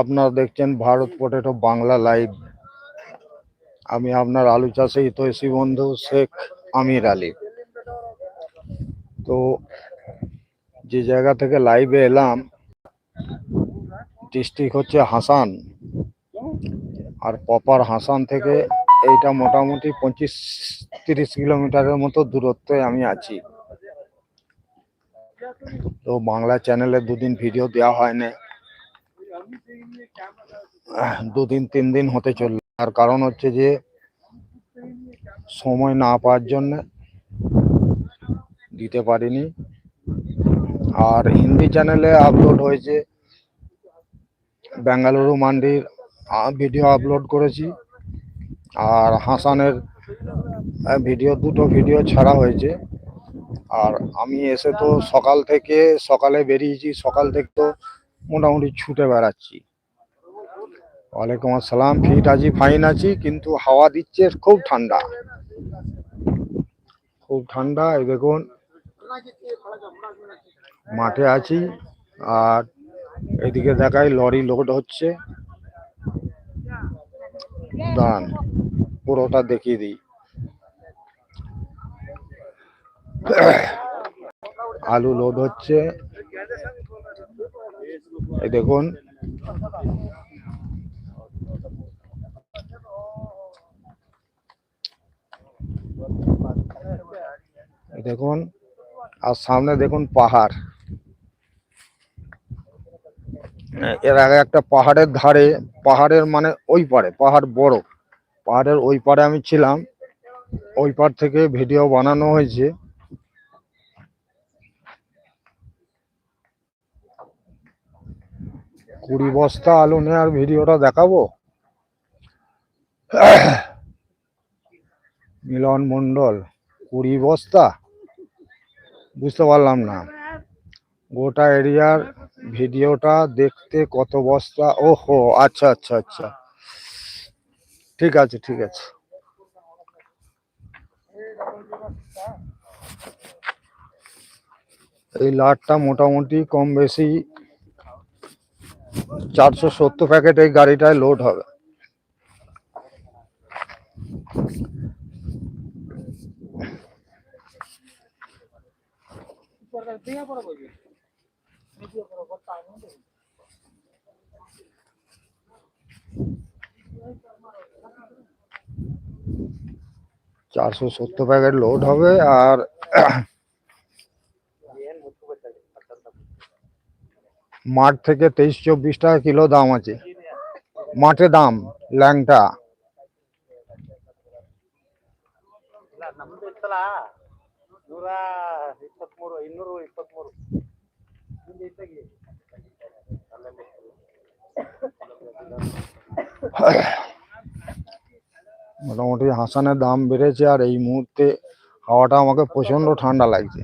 আপনারা দেখছেন Bharat potato Bangla live. আমি আপনার আলু চাষে হিতৈষী বন্ধু শেখ আমির আলী। তো যে জায়গা থেকে লাইভে এলাম, ডিস্ট্রিক্ট হচ্ছে হাসান। আর প্রপার হাসান থেকে এইটা মোটামুটি পঁচিশ তিরিশ কিলোমিটারের মতো দূরত্বে আমি আছি। তো বাংলা চ্যানেলে দুদিন ভিডিও দেওয়া হয় না দুদিন, তিন দিন হতে চলল। তার কারণ হচ্ছে যে, সময় না পাওয়ার জন্য দিতে পারিনি। আর হিন্দি চ্যানেলে আপলোড হয়েছে, বেঙ্গালুরু মান্ডির ভিডিও আপলোড করেছি। আর হাসানের ভিডিও দুটো ভিডিও ছাড়া হয়েছে। আর আমি এসে তো সকাল থেকে সকালে বেরিয়েছি, সকাল থেকে তো মোটামুটি ছুটে বেড়াচ্ছি। ওয়ালাইকুম আসসালাম। ফিট আছি, ফাইন আছি, কিন্তু হাওয়া দিচ্ছে, খুব ঠান্ডা। খুব ঠান্ডা, এই দেখুন। মাঠে আছি, আর এদিকে দেখাই, লরি লোড হচ্ছে। দান পুরোটা দেখিয়ে দিই। আলু লোড হচ্ছে। এই দেখুন দেখুন, আর সামনে দেখুন পাহাড়। এর আগে একটা পাহাড়ের ধারে, পাহাড়ের মানে ওই পারে, পাহাড় বড়। পাহাড়ের ওই পারে আমি ছিলাম। ওই পার থেকে ভিডিও বানানো হয়েছে। কুড়ি বস্তা আলু নেওয়ার ভিডিওটা দেখাবো? মিলন মন্ডল কুড়ি বস্তা? বুঝতে পারলাম না। গোটা এরিয়ার ভিডিওটা দেখতে কত বস্তা? ওহো আচ্ছা আচ্ছা আচ্ছা। ঠিক আছে ঠিক আছে। এই লাটটা মোটামুটি কম বেশি চারশো সত্তর প্যাকেট এই গাড়িটায় লোড হবে। চারশো সত্তর প্যাকেট লোড হবে আর মাঠ থেকে তেইশ চব্বিশ টাকা কিলো দাম আছে। মাঠে দাম, ল্যাংটা। ನೂರ ಇಪ್ಪತ್ಮೂರು ಇನ್ನೂರು ಇಪ್ಪತ್ಮೂರು ನಿಮ್ದು ಇತ್ತಾಗಿ ಅಲ್ಲಲ್ಲಿ মোটামুটি হাসানের দাম বেড়েছে আর এই মুহূর্তে হাওয়াটা আমাকে প্রচন্ড ঠান্ডা লাগছে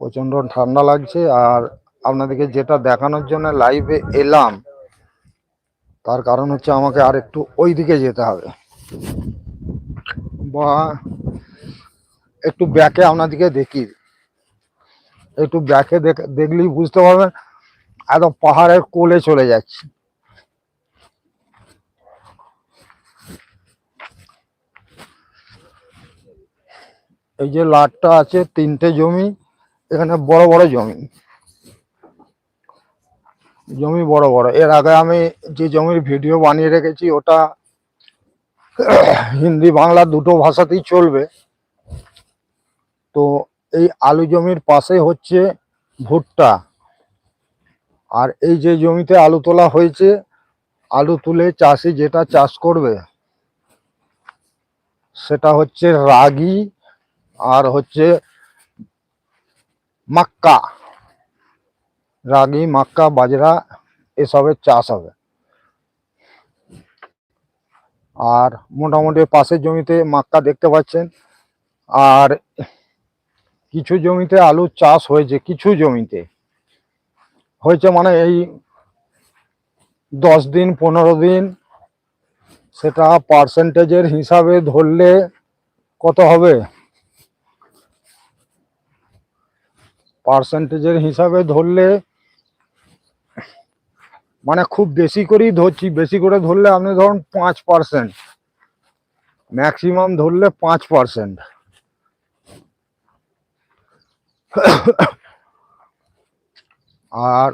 প্রচন্ড ঠান্ডা লাগছে আর আপনাদেরকে যেটা দেখানোর জন্য লাইভে এলাম তার কারণ হচ্ছে আমাকে আর একটু ওই দিকে যেতে হবে বা একটু ব্যাকে আপনাদেরকে দেখি। একটু ব্যাকে দেখলেই বুঝতে পারবেন, একদম পাহাড়ের কোলে চলে যাচ্ছে। এই যে লাটটা আছে, তিনটে জমি, এখানে বড় বড় জমি। জমি বড় বড়। এর আগে আমি যে জমির ভিডিও বানিয়ে রেখেছি, ওটা হিন্দি বাংলা দুটো ভাষাতেই চলবে। তো এই আলু জমির পাশে হচ্ছে ভুট্টা। আর এই যে জমিতে আলু তোলা হয়েছে, আলু তুলে চাষি যেটা চাষ করবে, সেটা হচ্ছে রাগি আর হচ্ছে মাক্কা। রাগি, মাক্কা, বাজরা এসবের চাষ হবে। আর মোটামুটি পাশের জমিতে মাক্কা দেখতে পাচ্ছেন। আর কিছু জমিতে আলু চাষ হয়েছে, কিছু জমিতে। হয়েছে মানে এই দশ দিন, পনেরো দিন, সেটা পার্সেন্টেজের হিসাবে ধরলে কত হবে? পার্সেন্টেজের হিসাবে ধরলে মানে খুব বেশি করেই ধরছি, বেশি করে ধরলে আপনি ধরুন পাঁচ পার্সেন্ট ম্যাক্সিমাম ধরলে পাঁচ পার্সেন্ট আর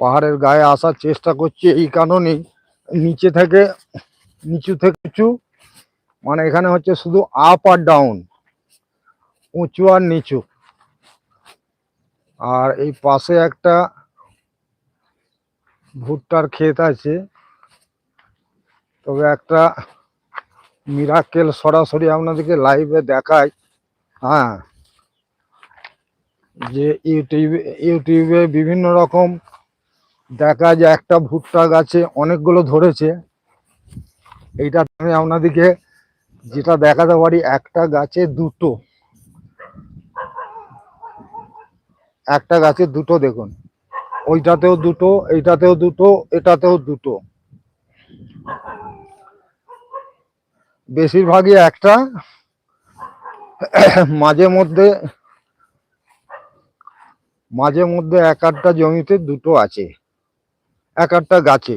পাহাড়ের গায়ে আসার চেষ্টা করছি এই কারণেই। নিচে থেকে, নিচু থেকে উঁচু মানে এখানে হচ্ছে শুধু আপ আর ডাউন উঁচু আর নিচু। আর এই পাশে একটা ভুট্টার ক্ষেত আছে। তবে একটা মিরাকেল সরাসরি আপনাদেরকে লাইভে দেখায়। হ্যাঁ। যে ইউটিউবে ইউটিউবে বিভিন্ন রকম দেখা যায়, একটা ভুট্টা গাছে অনেকগুলো ধরেছে। এইটা আমি আপনাদেরকে যেটা দেখাতে পারি, একটা গাছে দুটো। একটা গাছে দুটো দেখুন। ওইটাতেও দুটো, এইটাতেও দুটো, এটাতেও দুটো। বেশিরভাগই একটা। মাঝে মধ্যে মাঝে মধ্যে এক আটটা জমিতে দুটো আছে। এক আটটা গাছে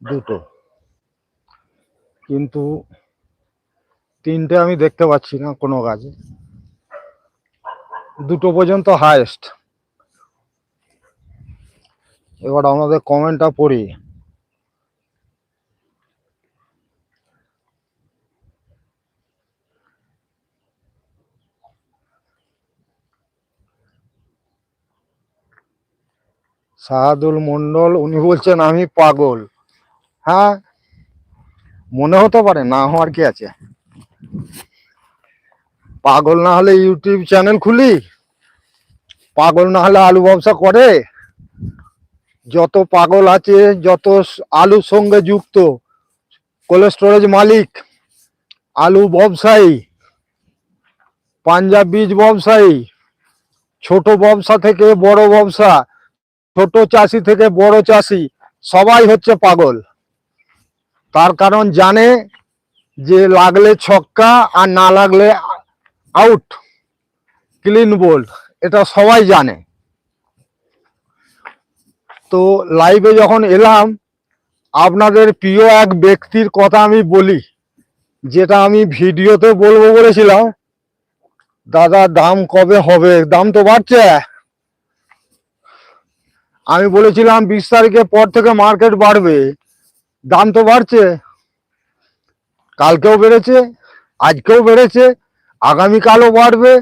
দুটো। কিন্তু তিনটে আমি দেখতে পাচ্ছি না কোনো গাছে। দুটো পর্যন্ত হায়েস্ট এবার আমাদের কমেন্টটা পড়ি। সাহাদুল মন্ডল, উনি বলছেন, আমি পাগল। হ্যাঁ মনে হতে পারে, না হওয়ার কি আছে? পাগল না হলে ইউটিউব চ্যানেল খুলি, পাগল না হলে আলু ব্যবসা করে। যত পাগল আছে, যত আলুর সঙ্গে যুক্ত কোল্ড স্টোরেজ মালিক, আলু ব্যবসায়ী, পাঞ্জাব বীজ ব্যবসায়ী, ছোট ব্যবসা থেকে বড় ব্যবসা ছোট চাষি থেকে বড় চাষি, সবাই হচ্ছে পাগল। তার কারণ জানে যে লাগলে ছক্কা আর না লাগলে আউট ক্লিন বোল্ড এটা সবাই জানে। তো লাইভে যখন এলাম, আপনাদের প্রিয় এক ব্যক্তির কথা আমি বলি, যেটা আমি ভিডিওতে বলব বলেছিলাম, দাদা, দাম কবে হবে? দাম তো বাড়ছে। আমি বলেছিলাম বিশ তারিখের পর থেকে মার্কেট বাড়বে। দাম তো বাড়ছে। কালকেও বেড়েছে, আজকেও বেড়েছে, আগামীকালও বাড়বে,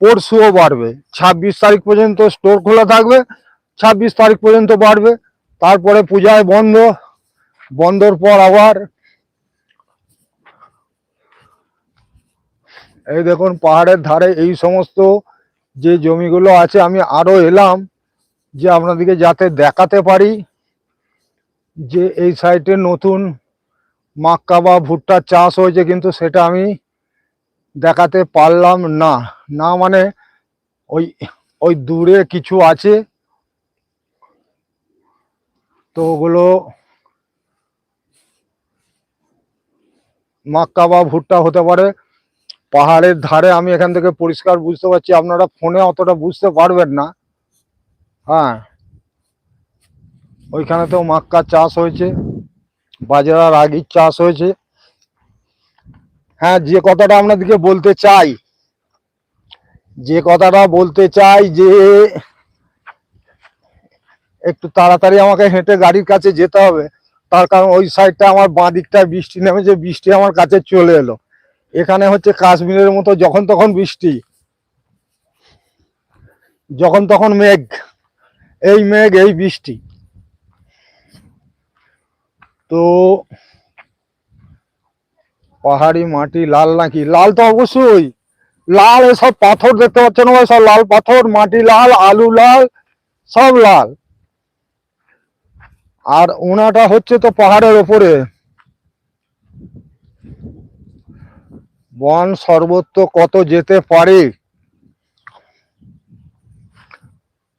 পরশুও বাড়বে। ছাব্বিশ তারিখ পর্যন্ত স্টোর খোলা থাকবে, ছাব্বিশ তারিখ পর্যন্ত বাড়বে। তারপরে পূজায় বন্ধ, বন্ধর পর আবার। এই দেখুন, পাহাড়ের ধারে এই সমস্ত যে জমিগুলো আছে, আমি আরও এলাম। যে আপনাদেরকে যাতে দেখাতে পারি যে এই সাইটে নতুন মাক্কা বা ভুট্টার চাষ হয়েছে, কিন্তু সেটা আমি দেখাতে পারলাম না। না মানে ওই ওই দূরে কিছু আছে। তো ওগুলো মাক্কা বা ভুট্টা হতে পারে। পাহাড়ের ধারে আমি এখান থেকে পরিষ্কার বুঝতে পারছি, আপনারা ফোনে অতটা বুঝতে পারবেন না। হ্যাঁ। ওইখানে তো মাক্কা চাষ হয়েছে বাজরার আগির চাষ হয়েছে। হ্যাঁ যে কথাটা আপনাদেরকে বলতে চাই, যে কথাটা বলতে চাই যে একটু তাড়াতাড়ি আমাকে হেঁটে গাড়ির কাছে যেতে হবে। তার কারণ ওই সাইডটা আমার বাঁ দিকটায় বৃষ্টি নেমেছে, বৃষ্টি আমার কাছে চলে এলো। এখানে হচ্ছে কাশ্মীরের মতো যখন তখন বৃষ্টি, যখন তখন মেঘ। এই মেঘ, এই বৃষ্টি। তো পাহাড়ি মাটি লাল নাকি? লাল তো অবশ্যই। লাল, এসব পাথর দেখতে পাচ্ছেন ভাই, সব লাল পাথর, মাটি লাল, আলু লাল, সব লাল। আর ওনাটা হচ্ছে তো পাহাড়ের ওপরে। বন সর্বত্র কত যেতে পারে?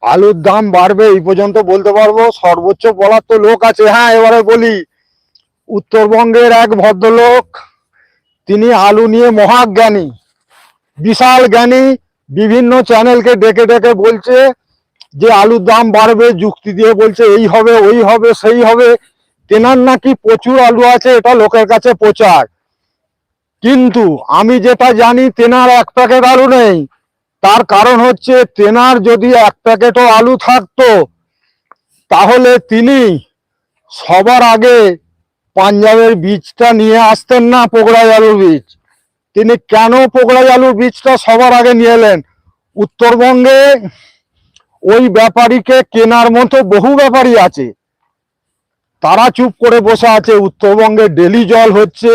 আলুর দাম বাড়বে এই পর্যন্ত বলতে পারব। সর্বোচ্চ বলার তো লোক আছে। হ্যাঁ এবারে বলি, উত্তরবঙ্গের এক ভদ্রলোক, তিনি আলু নিয়ে মহাজ্ঞানী, বিশাল জ্ঞানী, বিভিন্ন চ্যানেলকে ডেকে ডেকে বলছে যে আলুর দাম বাড়বে, যুক্তি দিয়ে বলছে এই হবে, ওই হবে, সেই হবে। তেনার নাকি প্রচুর আলু আছে, এটা লোকের কাছে প্রচার। কিন্তু আমি যেটা জানি, তেনার এক প্যাকেট আলু নেই। তার কারণ হচ্ছে তেনার যদি এক প্যাকেটও আলু থাকতো, তাহলে তিনি সবার আগে পাঞ্জাবের বীজটা নিয়ে আসতেন না পোকড়াই আলুর বীজ। তিনি কেন পোকড়াই আলুর বীজটা সবার আগে নিয়ে এলেন? উত্তরবঙ্গে ওই ব্যাপারীকে কেনার মতো বহু ব্যাপারী আছে। তারা চুপ করে বসে আছে। উত্তরবঙ্গে ডেলি জল হচ্ছে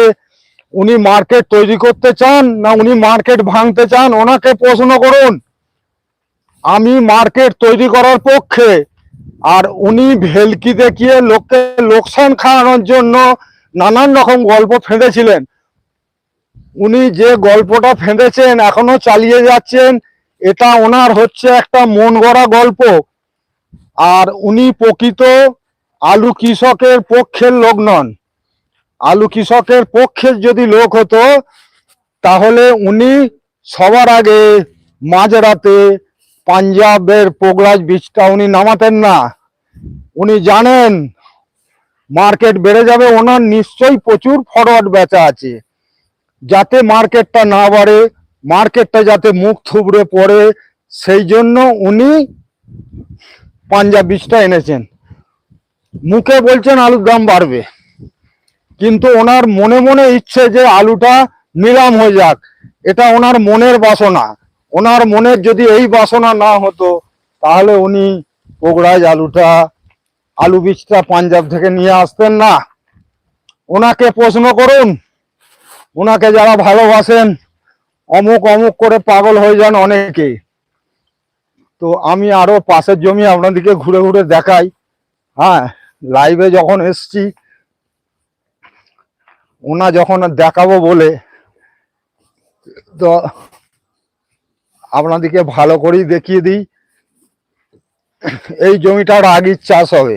উনি মার্কেট তৈরি করতে চান না উনি মার্কেট ভাঙতে চান? ওনাকে প্রশ্ন করুন। আমি মার্কেট তৈরি করার পক্ষে আর উনি ভেলকি দেখিয়ে লোককে লোকসান খাওয়ানোর জন্য নানান রকম গল্প ফেঁদেছিলেন। উনি যে গল্পটা ফেঁদেছেন, এখনও চালিয়ে যাচ্ছেন, এটা ওনার হচ্ছে একটা মন গড়া গল্প। আর উনি প্রকৃত আলু কৃষকের পক্ষের লোক নন। আলু কৃষকের পক্ষে যদি লোক হতো, তাহলে উনি সবার আগে মাঝরাতে পাঞ্জাবের পোগরাজ বীজটা উনি নামাতেন না। উনি জানেন, মার্কেট বেড়ে যাবে, ওনার নিশ্চয়ই প্রচুর ফরওয়ার্ড বেচা আছে। যাতে মার্কেটটা না বাড়ে, মার্কেটটা যাতে মুখ থুবড়ে পড়ে, সেই জন্য উনি পাঞ্জাব বীজটা এনেছেন। মুখে বলছেন আলুর দাম বাড়বে। কিন্তু ওনার মনে মনে ইচ্ছে যে আলুটা নিলাম হয়ে যাক। এটা ওনার মনের বাসনা। ওনার মনের যদি এই বাসনা না হতো, তাহলে উনি পোগড়ায় আলুটা, আলু বীজটা পাঞ্জাব থেকে নিয়ে আসতেন না। ওনাকে প্রশ্ন করুন। ওনাকে যারা ভালোবাসেন, অমুক অমুক করে পাগল হয়ে যান অনেকে। তো আমি আরও পাশের জমি আপনাদেরকে ঘুরে ঘুরে দেখাই। হ্যাঁ লাইভে যখন এসছি ওনা যখন দেখাবো বলে, তো আপনাদেরকে ভালো করেই দেখিয়ে দিই। এই জমিটার রাগির চাষ হবে।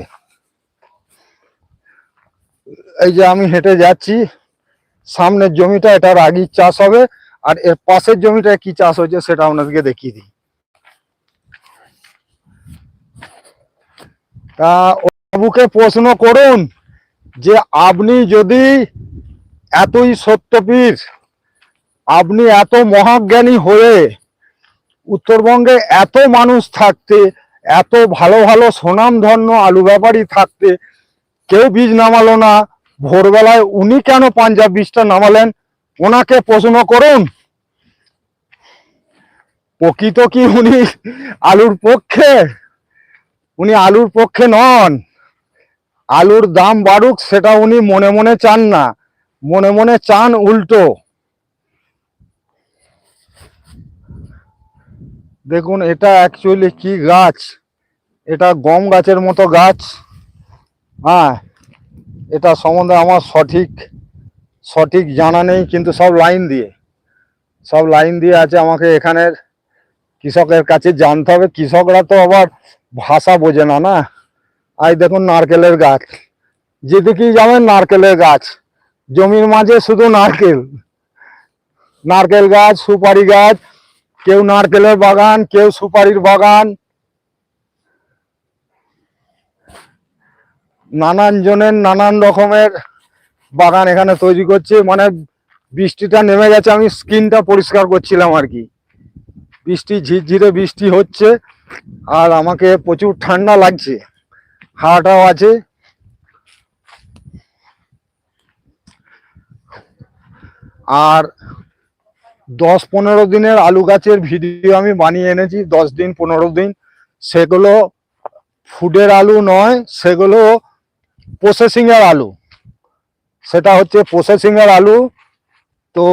এই যে আমি হেঁটে যাচ্ছি, সামনের জমিটা এটার রাগির চাষ হবে, আর এর পাশের জমিটা কি চাষ হয়েছে সেটা আপনাদেরকে দেখিয়ে দিই। তা বাবুকে প্রশ্ন করুন যে, আপনি যদি এতই সত্যপীর আপনি এত মহাজ্ঞানী হয়ে উত্তরবঙ্গে এত মানুষ থাকতে, এত ভালো ভালো সুনামধন্য আলু ব্যাপারী থাকতে, কেউ বীজ নামালো না, ভোরবেলায় উনি কেন পাঞ্জাব বীজটা নামালেন? ওনাকে প্রশ্ন করুন। প্রকৃত কি উনি আলুর পক্ষে? উনি আলুর পক্ষে নন। আলুর দাম বাড়ুক, সেটা উনি মনে মনে চান না। মনে মনে চান উল্টো। দেখুন, এটা অ্যাকচুয়ালি কি গাছ? এটা গম গাছের মতো গাছ। হ্যাঁ এটা সম্বন্ধে আমার সঠিক সঠিক জানা নেই, কিন্তু সব লাইন দিয়ে। সব লাইন দিয়ে আছে আমাকে এখানের কৃষকের কাছে জানতে হবে। কৃষকরা তো আবার ভাষা বোঝে না না? আজ দেখুন, নারকেলের গাছ। যেদিকেই যাবেন, নারকেলের গাছ। জমির মাঝে শুধু নারকেল। নারকেল গাছ, সুপারি গাছ, কেউ নারকেলের বাগান, কেউ সুপারির বাগান। নানান জনের নানান রকমের বাগান এখানে তৈরি করছে। মানে বৃষ্টিটা নেমে গেছে, আমি স্কিনটা পরিষ্কার করছিলাম আর কি। বৃষ্টি, ঝিরঝিরে বৃষ্টি হচ্ছে আর আমাকে প্রচুর ঠান্ডা লাগছে। হাওয়াটাও আছে। আর দশ পনেরো দিনের আলু গাছের ভিডিও আমি বানিয়ে এনেছি, দশ দিন, পনেরো দিন। সেগুলো ফুডের আলু নয়, সেগুলো প্রসেসিং এর আলু। সেটা হচ্ছে প্রসেসিং এর আলু। তো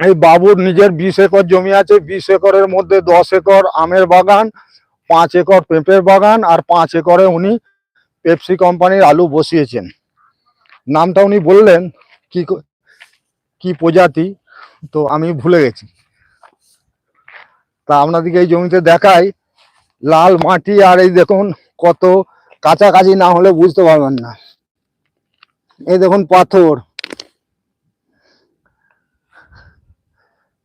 এই বাবুর নিজের বিশ একর জমি আছে, বিশ একরের মধ্যে দশ একর আমের বাগান, পাঁচ একর পেঁপের বাগান, আর পাঁচ একরে উনি পেপসি কোম্পানির আলু বসিয়েছেন। নামটা উনি বললেন, কি ক- প্রজাতি, তো আমি ভুলে গেছি। তা আপনাদেরকে এই জমিতে দেখাই, লাল মাটি আর এই দেখুন কত কাছাকাছি না হলে বুঝতে পারবেন না। এই দেখুন পাথর।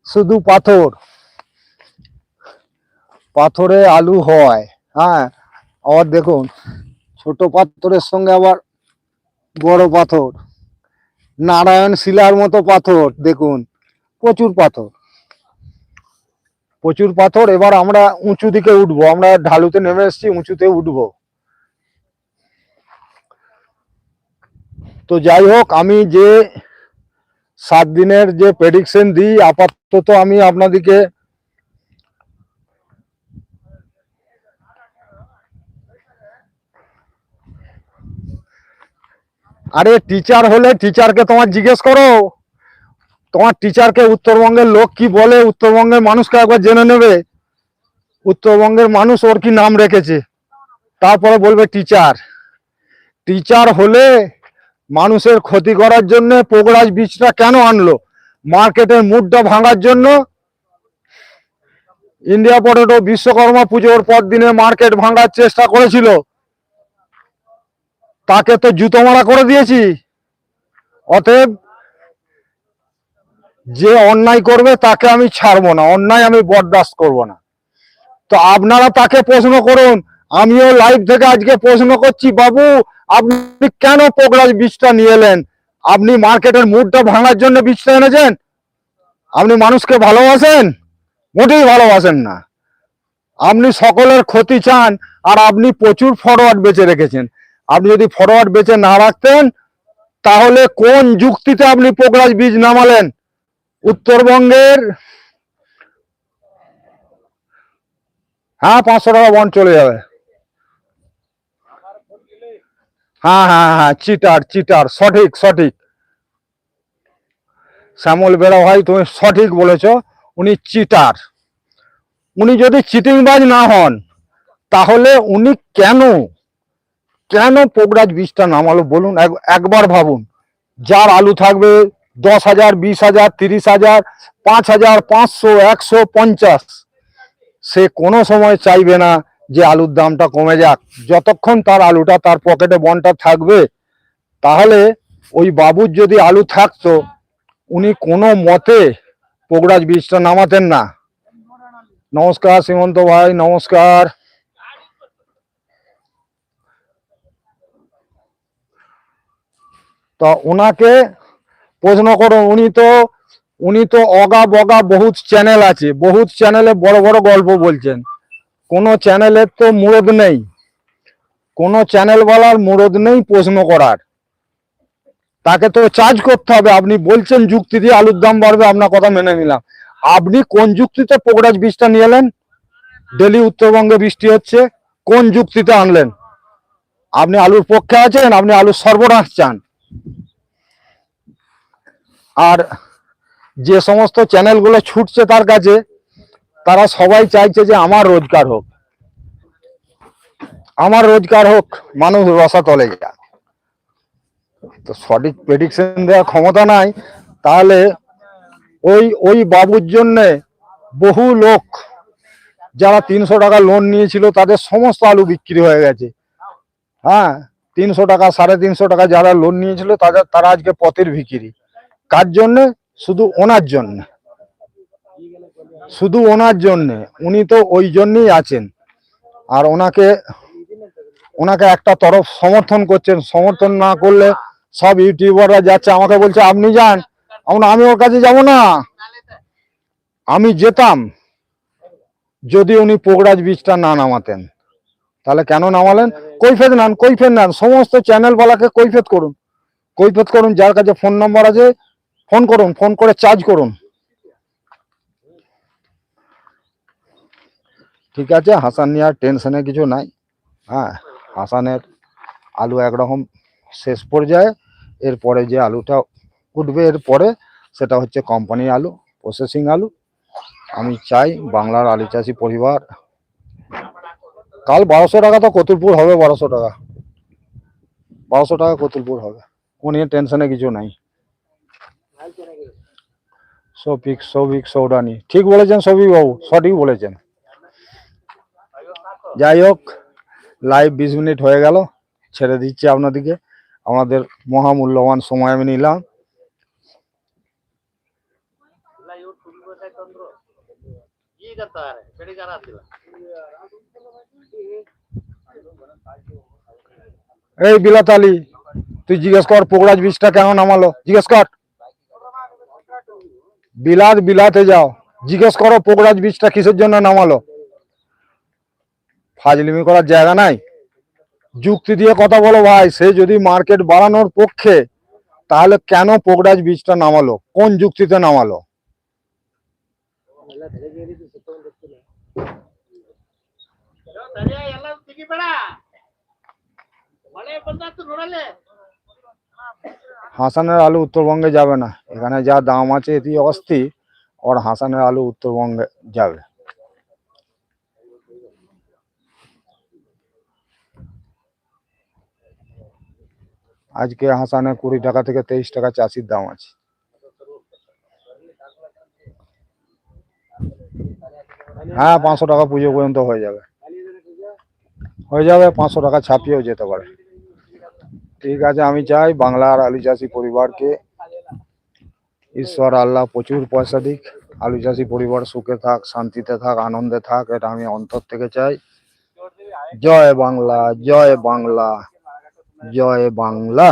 শুধু পাথর। পাথরে আলু হয় হ্যাঁ। আবার দেখুন, ছোট পাথরের সঙ্গে আবার বড় পাথর। নারায়ণ শিলার মতো পাথর, দেখুন, প্রচুর পাথর। প্রচুর পাথর, এবার আমরা উঁচু দিকে উঠবো। আমরা ঢালুতে নেমে এসেছি, উঁচুতে উঠবো। তো যাই হোক, আমি যে সাত দিনের যে প্রেডিকশন দিই, আপাতত আমি আপনাদেরকে আরে টিচার হলে টিচারকে তোমার জিজ্ঞেস করো। তোমার টিচারকে উত্তরবঙ্গের লোক কি বলে? উত্তরবঙ্গের মানুষকে একবার জেনে নেবে। উত্তরবঙ্গের মানুষ ওর কি নাম রেখেছে? তারপরে বলবে টিচার টিচার হলে মানুষের ক্ষতি করার জন্য পোগরাজ বীজটা কেন আনলো? মার্কেটের মুডটা ভাঙার জন্য ইন্ডিয়া পটেটো বিশ্বকর্মা পুজোর পর দিনে মার্কেট ভাঙার চেষ্টা করেছিল। তাকে তো জুতো মারা করে দিয়েছি। অতএব যে অন্যায় করবে তাকে আমি ছাড়বো না, অন্যায় আমি বরদাস্ত করব না। তো আপনারা তাকে প্রশ্ন করুন, আমিও লাইভ থেকে আজকে প্রশ্ন করছি, বাবু, আপনি কেন পোকরাজ বীজটা নিয়ে এলেন? আপনি মার্কেটের মুডটা ভাঙার জন্য বীজটা এনেছেন? আপনি মানুষকে ভালোবাসেন? মোটেই ভালোবাসেন না। আপনি সকলের ক্ষতি চান, আর আপনি প্রচুর ফরওয়ার্ড বেঁচে রেখেছেন। আপনি যদি ফরওয়ার্ড বেঁচে না রাখতেন, তাহলে কোন যুক্তিতে আপনি পোকরাজ বীজ নামালেন? উত্তরবঙ্গের হ্যাঁ পাঁচশো টাকা বন্ড চলে যাবে। হ্যাঁ হ্যাঁ হ্যাঁ চিটার চিটার সঠিক সঠিক। শ্যামল বেড়া ভাই, তুমি সঠিক বলেছ, উনি চিটার উনি যদি চিটিংবাজ না হন, তাহলে উনি কেন কেন পোগরাজ বীজটা নামালো? বলুন, এক- একবার ভাবুন। যার আলু থাকবে দশ হাজার, বিশ হাজার, তিরিশ হাজার, পাঁচ হাজার, পাঁচশো, একশো, পঞ্চাশ। সে কোনো সময় চাইবে না যে আলুর দামটা কমে যাক। যতক্ষণ তার আলুটা তার পকেটে বনটা থাকবে, তাহলে ওই বাবুর যদি আলু থাকতো, উনি কোনো মতে পোগরাজ বীজটা নামাতেন না। নমস্কার সীমন্ত ভাই, নমস্কার। তো ওনাকে প্রশ্ন করুন উনি তো উনি তো অগা বগা বহুত চ্যানেল আছে, বহুত চ্যানেলে বড় বড় গল্প বলছেন। কোনো চ্যানেলের তো মুরদ নেই। কোনো চ্যানেলওয়ালার মুরদ নেই প্রশ্ন করার। তাকে তো চার্জ করতে হবে। আপনি বলছেন যুক্তি দিয়ে আলুর দাম বাড়বে, আপনার কথা মেনে নিলাম। আপনি কোন যুক্তিতে পোকরাজ বীজটা নিয়ে এলেন? ডেলি উত্তরবঙ্গে বৃষ্টি হচ্ছে, কোন যুক্তিতে আনলেন? আপনি আলুর পক্ষে আছেন, আপনি আলুর সর্বনাশ চান। আর যে সমস্ত চ্যানেলগুলো ছুটছে তার কাছে, তারা সবাই চাইছে যে আমার রোজগার হোক। আমার রোজগার হোক, মানুষ রসাতলে যাক। তো সঠিক প্রেডিকশন দেওয়ার ক্ষমতা নাই, তাহলে ওই ওই বাবুর জন্যে বহু লোক যারা তিনশো টাকা লোন নিয়েছিল, তাদের সমস্ত আলু বিক্রি হয়ে গেছে। হ্যাঁ তিনশো টাকা, সাড়ে তিনশো টাকা যারা লোন নিয়েছিল তাদের তারা আজকে পথের ভিকিরি। কার জন্য? শুধু ওনার জন্য। শুধু ওনার জন্য। উনি তো ওই জন্যই আছেন। আর ওনাকে ওনাকে একটা তরফ সমর্থন করছেন। সমর্থন না করলে সব ইউটিউবাররা যাচ্ছে, আমাকে বলছে, আপনি যান। আমি ওর কাছে যাব না। আমি যেতাম যদি উনি পোগরাজ বীজটা না নামাতেন। তাহলে কেন নামালেন? কৈফেত নান কৈফেত নেন। সমস্ত চ্যানেলওয়ালাকে কৈফেত করুন। কৈফেত করুন, যার কাছে ফোন নম্বর আছে ফোন করুন ফোন করে চার্জ করুন। ঠিক আছে, হাসান নিয়ে আর টেনশনে কিছু নাই। হ্যাঁ হাসানের আলু একরকম শেষ পর্যায়ে, এরপরে যে আলুটা উঠবে, এরপরে সেটা হচ্ছে কোম্পানির আলু প্রসেসিং আলু। আমি চাই বাংলার আলু চাষি পরিবার কাল বারোশো টাকা তো কতুলপুর হবে বারোশো টাকা। বারোশো টাকা কতুলপুর হবে। ও নিয়ে টেনশনে কিছু নাই। সৌভিক সৌভিক সৌডানি ঠিক বলেছেন সৌভিক বাবু, সঠিক বলেছেন। যাই হোক লাইভ বিশ মিনিট হয়ে গেল, ছেড়ে দিচ্ছি আপনাদেরকে। আমাদের মহামূল্যবান সময় আমি নিলাম। এই বিলাত আলী তুই জিজ্ঞেস কর পোকরাজ বীজটা কেন নামালো জিজ্ঞেস কর বিলাত বিলাতে যাও জিজ্ঞেস করো পোকরাজ বীজটা কিসের জন্য নামালো ফাজলিমি করার জায়গা নাই যুক্তি দিয়ে কথা বলো ভাই সে যদি মার্কেট বাড়ানোর পক্ষে তাহলে কেন পোকরাজ বীজটা নামালো কোন যুক্তিতে নামালো ಸರಿಯಾ ಎಲ್ಲ ತೆಗಿಬೇಡ ಮಳೆ ಬಂದಾತು ನೋಡಲೆ হাসানের আলু উত্তরবঙ্গে যাবে না। এখানে যা দাম আছে এটি অস্থির ওর হাসানের আলু উত্তরবঙ্গে যাবে। আজকে হাসানে কুড়ি টাকা থেকে তেইশ টাকা চাষির দাম আছে। হ্যাঁ পাঁচশো টাকা পুজো পর্যন্ত হয়ে যাবে। হয়ে যাবে, পাঁচশো টাকা ছাপিয়েও যেতে পারে। ঠিক আছে, আমি চাই বাংলার আলু চাষি পরিবারকে ঈশ্বর, আল্লাহ প্রচুর পয়সা দিক, আলু চাষি পরিবার সুখে থাক, শান্তিতে থাক, আনন্দে থাক, এটা আমি অন্তর থেকে চাই। জয় বাংলা জয় বাংলা জয় বাংলা।